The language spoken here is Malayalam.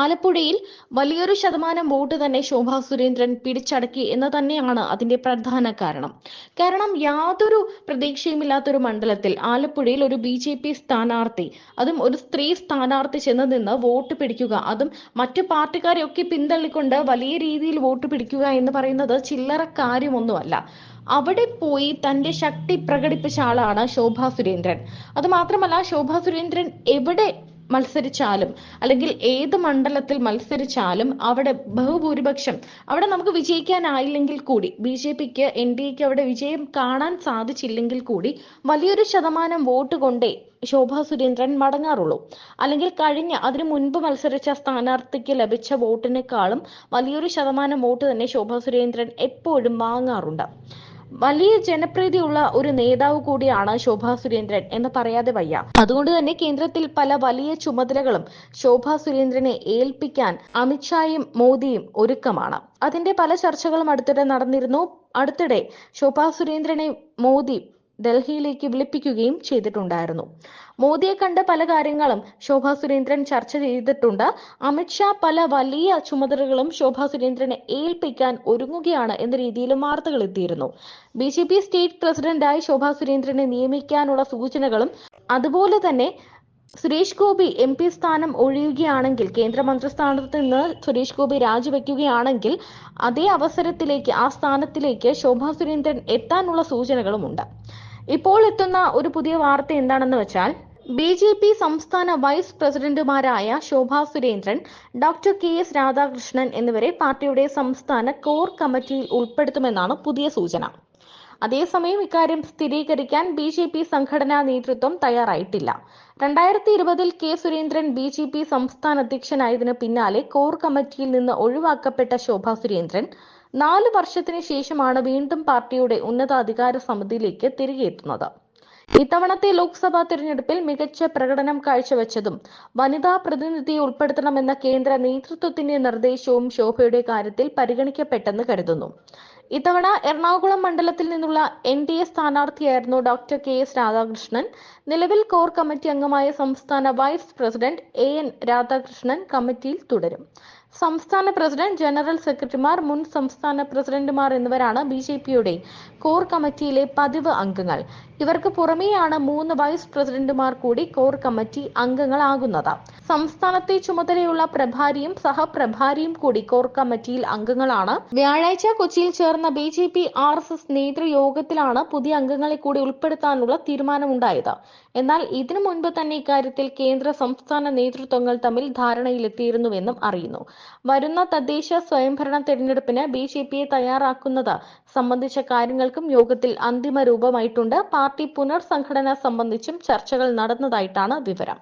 ആലപ്പുഴയിൽ വലിയൊരു ശതമാനം വോട്ട് തന്നെ ശോഭാ സുരേന്ദ്രൻ പിടിച്ചടക്കി എന്ന് തന്നെയാണ് അതിന്റെ പ്രധാന കാരണം. കാരണം യാതൊരു പ്രതീക്ഷയുമില്ലാത്തൊരു മണ്ഡലത്തിൽ ആലപ്പുഴയിൽ ഒരു ബി ജെ പി സ്ഥാനാർത്ഥി അതും ഒരു സ്ത്രീ സ്ഥാനാർത്ഥി ചെന്ന് നിന്ന് വോട്ട് പിടിക്കുക അതും മറ്റു പാർട്ടിക്കാരെയൊക്കെ പിന്തള്ളിക്കൊണ്ട് വലിയ രീതിയിൽ വോട്ട് പിടിക്കുക എന്ന് പറയുന്നത് ചില്ലറ കാര്യമൊന്നുമല്ല. അവിടെ പോയി തന്റെ ശക്തി പ്രകടിപ്പിച്ച ആളാണ് ശോഭാ സുരേന്ദ്രൻ. അത് മാത്രമല്ല ശോഭാ സുരേന്ദ്രൻ എവിടെ മത്സരിച്ചാലും അല്ലെങ്കിൽ ഏത് മണ്ഡലത്തിൽ മത്സരിച്ചാലും അവിടെ ബഹുഭൂരിപക്ഷം അവിടെ നമുക്ക് വിജയിക്കാനായില്ലെങ്കിൽ കൂടി ബി ജെ പിക്ക് എൻ ഡി എക്ക് അവിടെ വിജയം കാണാൻ സാധിച്ചില്ലെങ്കിൽ കൂടി വലിയൊരു ശതമാനം വോട്ട് കൊണ്ടേ ശോഭാ സുരേന്ദ്രൻ മടങ്ങാറുള്ളൂ. അല്ലെങ്കിൽ കഴിഞ്ഞ അതിനു മുൻപ് മത്സരിച്ച സ്ഥാനാർത്ഥിക്ക് ലഭിച്ച വോട്ടിനേക്കാളും വലിയൊരു ശതമാനം വോട്ട് തന്നെ ശോഭാ സുരേന്ദ്രൻ എപ്പോഴും വാങ്ങാറുണ്ട്. വലിയ ജനപ്രീതിയുള്ള ഒരു നേതാവ് കൂടിയാണ് ശോഭാ സുരേന്ദ്രൻ എന്ന് പറയാതെ വയ്യ. അതുകൊണ്ട് തന്നെ കേന്ദ്രത്തിൽ പല വലിയ ചുമതലകളും ശോഭാ സുരേന്ദ്രനെ ഏൽപ്പിക്കാൻ അമിത്ഷായും മോദിയും ഒരുക്കമാണ്. അതിന്റെ പല ചർച്ചകളും അടുത്തിടെ നടന്നിരുന്നു. അടുത്തിടെ ശോഭാ സുരേന്ദ്രനെ മോദി ഡൽഹിയിലേക്ക് വിളിപ്പിക്കുകയും ചെയ്തിട്ടുണ്ടായിരുന്നു. മോദിയെ കണ്ട് പല കാര്യങ്ങളും ശോഭാ സുരേന്ദ്രൻ ചർച്ച ചെയ്തിട്ടുണ്ട്. അമിത്ഷാ പല വലിയ ചുമതലകളും ശോഭാ സുരേന്ദ്രനെ ഏൽപ്പിക്കാൻ ഒരുങ്ങുകയാണ് എന്ന രീതിയിലും വാർത്തകൾ എത്തിയിരുന്നു. ബി ജെ പി സ്റ്റേറ്റ് പ്രസിഡന്റായി ശോഭാ സുരേന്ദ്രനെ നിയമിക്കാനുള്ള സൂചനകളും അതുപോലെ തന്നെ സുരേഷ് ഗോപി എം പി സ്ഥാനം ഒഴിയുകയാണെങ്കിൽ കേന്ദ്രമന്ത്രി സ്ഥാനത്ത് നിന്ന് സുരേഷ് ഗോപി രാജിവെക്കുകയാണെങ്കിൽ അതേ അവസരത്തിലേക്ക് ആ സ്ഥാനത്തിലേക്ക് ശോഭാ സുരേന്ദ്രൻ എത്താനുള്ള സൂചനകളുമുണ്ട്. ഇപ്പോൾ എത്തുന്ന ഒരു പുതിയ വാർത്ത എന്താണെന്ന് വെച്ചാൽ ബി ജെ പി സംസ്ഥാന വൈസ് പ്രസിഡന്റുമാരായ Shobha Surendran doctor K S Radhakrishnan എന്നിവരെ പാർട്ടിയുടെ സംസ്ഥാന കോർ കമ്മിറ്റിയിൽ ഉൾപ്പെടുത്തുമെന്നാണ് പുതിയ സൂചന. അതേസമയം ഇക്കാര്യം സ്ഥിരീകരിക്കാൻ ബി ജെ പി സംഘടനാ നേതൃത്വം തയ്യാറായിട്ടില്ല. രണ്ടായിരത്തി ഇരുപതിൽ K Surendran B J P സംസ്ഥാന അധ്യക്ഷനായതിനു പിന്നാലെ കോർ കമ്മിറ്റിയിൽ നിന്ന് ഒഴിവാക്കപ്പെട്ട ശോഭാ സുരേന്ദ്രൻ നാല് വർഷത്തിന് ശേഷമാണ് വീണ്ടും പാർട്ടിയുടെ ഉന്നതാധികാര സമിതിയിലേക്ക് തിരികെ എത്തുന്നത്. ഇത്തവണത്തെ ലോക്സഭാ തിരഞ്ഞെടുപ്പിൽ മികച്ച പ്രകടനം കാഴ്ചവെച്ചതും വനിതാ പ്രതിനിധിയെ ഉൾപ്പെടുത്തണമെന്ന കേന്ദ്ര നേതൃത്വത്തിന്റെ നിർദ്ദേശവും ശോഭയുടെ കാര്യത്തിൽ പരിഗണിക്കപ്പെട്ടെന്ന് കരുതുന്നു. ഇത്തവണ എറണാകുളം മണ്ഡലത്തിൽ നിന്നുള്ള എൻ ഡി എ സ്ഥാനാർത്ഥിയായിരുന്നു ഡോക്ടർ കെ എസ് രാധാകൃഷ്ണൻ. നിലവിൽ കോർ കമ്മിറ്റി അംഗമായ സംസ്ഥാന vice president A N Radhakrishnan കമ്മിറ്റിയിൽ തുടരും. സംസ്ഥാന പ്രസിഡന്റ് ജനറൽ സെക്രട്ടറിമാർ മുൻ സംസ്ഥാന പ്രസിഡന്റുമാർ എന്നിവരാണ് ബി ജെ പിയുടെ കോർ കമ്മിറ്റിയിലെ പതിവ് അംഗങ്ങൾ. ഇവർക്ക് പുറമെയാണ് മൂന്ന് വൈസ് പ്രസിഡന്റുമാർ കൂടി കോർ കമ്മിറ്റി അംഗങ്ങളാകുന്നത്. സംസ്ഥാനത്തെ ചുമതലയുള്ള പ്രഭാരിയും സഹപ്രഭാരിയും കൂടി കോർ കമ്മിറ്റിയിൽ അംഗങ്ങളാണ്. വ്യാഴാഴ്ച കൊച്ചിയിൽ ചേർന്ന B J P R S S നേതൃയോഗത്തിലാണ് പുതിയ അംഗങ്ങളെ കൂടി ഉൾപ്പെടുത്താനുള്ള തീരുമാനമുണ്ടായത്. എന്നാൽ ഇതിനു മുൻപ് തന്നെ ഇക്കാര്യത്തിൽ കേന്ദ്ര സംസ്ഥാന നേതൃത്വങ്ങൾ തമ്മിൽ ധാരണയിലെത്തിയിരുന്നുവെന്നും അറിയുന്നു. വരുന്ന തദ്ദേശ സ്വയംഭരണ തെരഞ്ഞെടുപ്പിന് ബി ജെ പിയെ തയ്യാറാക്കുന്നത് സംബന്ധിച്ച കാര്യങ്ങൾക്കും യോഗത്തിൽ അന്തിമ രൂപമായിട്ടുണ്ട്. പാർട്ടി പുനർസംഘടന സംബന്ധിച്ചും ചർച്ചകൾ നടന്നതായിട്ടാണ് വിവരം.